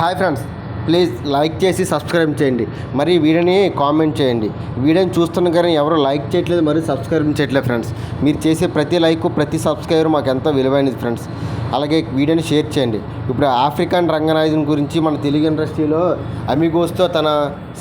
Hi friends please like చేసి subscribe చేయండి. మరి వీడని వీడియోని కామెంట్ చేయండి. వీడియోని చూస్తున్న కానీ ఎవరు లైక్ చేయట్లేదు మరి సబ్స్క్రైబ్ చేయట్లేదు ఫ్రెండ్స్. మీరు చేసే ప్రతి లైక్ ప్రతి సబ్స్క్రైబర్ మాకు ఎంతో విలువైనది ఫ్రెండ్స్. అలాగే వీడియోని షేర్ చేయండి. ఇప్పుడు ఆఫ్రికన్ రంగనాయకుని గురించి మన తెలుగు ఇండస్ట్రీలో అమిగోస్తో తన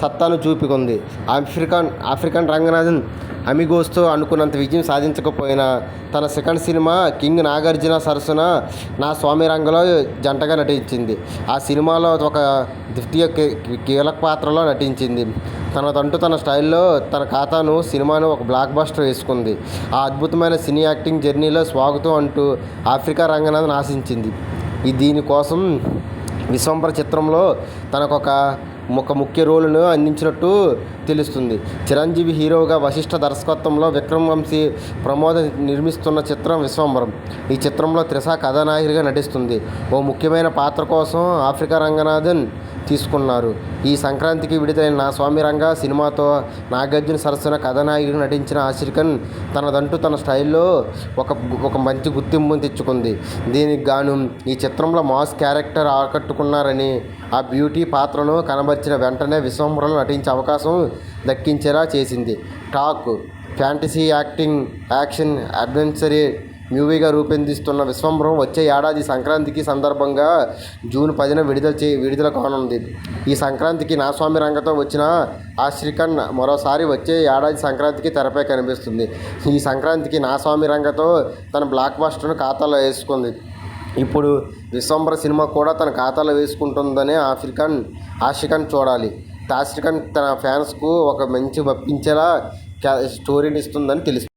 సత్తాను చూపుకుంది. ఆఫ్రికన్ ఆఫ్రికన్ రంగనాథన్ అమిగోస్తో అనుకున్నంత విజయం సాధించకపోయినా తన సెకండ్ సినిమా కింగ్ నాగార్జున సరసన నా స్వామి రంగలో జంటగా నటించింది. ఆ సినిమాలో ఒక ద్వితీయ కీ- కీలక పాత్రలో నటించింది. తనదంటూ తన స్టైల్లో తన ఖాతాను సినిమాను ఒక బ్లాక్ బస్టర్ వేసుకుంది. ఆ అద్భుతమైన సినీ యాక్టింగ్ జర్నీలో స్వాగతం అంటూ ఆఫ్రికా రంగనాథన్ ఆశించింది ఈ దీనికోసం విశ్వంబర చిత్రంలో తనకొక ఒక ముఖ్య రోలును అందించినట్టు తెలుస్తుంది. చిరంజీవి హీరోగా వశిష్ఠ దర్శకత్వంలో విక్రమ్ వంశీ ప్రమోద నిర్మిస్తున్న చిత్రం విశ్వంబరం ఈ చిత్రంలో త్రిష కథానాయకుడిగా నటిస్తుంది. ఓ ముఖ్యమైన పాత్ర కోసం ఆఫ్రికా రంగనాథన్ తీసుకున్నారు. ఈ సంక్రాంతికి విడుదలైన నా స్వామి రంగ సినిమాతో నాగార్జున సరసన కథానాయకుడిగా నటించిన ఆశిర్కన్ తనదంటూ తన స్టైల్లో ఒక ఒక మంచి గుర్తింపును తెచ్చుకుంది. దీనికి గాను ఈ చిత్రంలో మాస్ క్యారెక్టర్ ఆకట్టుకున్నారని ఆ బ్యూటీ పాత్రను కనబరిచిన వెంటనే విశ్వంబరంలో నటించే అవకాశం దక్కించేలా చేసింది. Talk fantasy acting action adventure మూవీగా రూపొందిస్తున్న విశ్వంబరం వచ్చే ఏడాది సంక్రాంతికి సందర్భంగా జూన్ పదిన విడుదల చే విడుదల కానుంది. ఈ సంక్రాంతికి నాస్వామి రంగతో వచ్చిన ఆశ్రికన్ మరోసారి వచ్చే ఏడాది సంక్రాంతికి తెరపై కనిపిస్తుంది. ఈ సంక్రాంతికి నాస్వామి రంగతో తన బ్లాక్ బస్టర్ను ఖాతాలో వేసుకుంది. ఇప్పుడు విశ్వంబర సినిమా కూడా తన ఖాతాలో వేసుకుంటుందని ఆఫ్రికన్ ఆషికన్ చూడాలి. ఆషికన్ తన ఫ్యాన్స్కు ఒక మంచి మెప్పించేలా స్టోరీని ఇస్తుందని తెలుస్తుంది.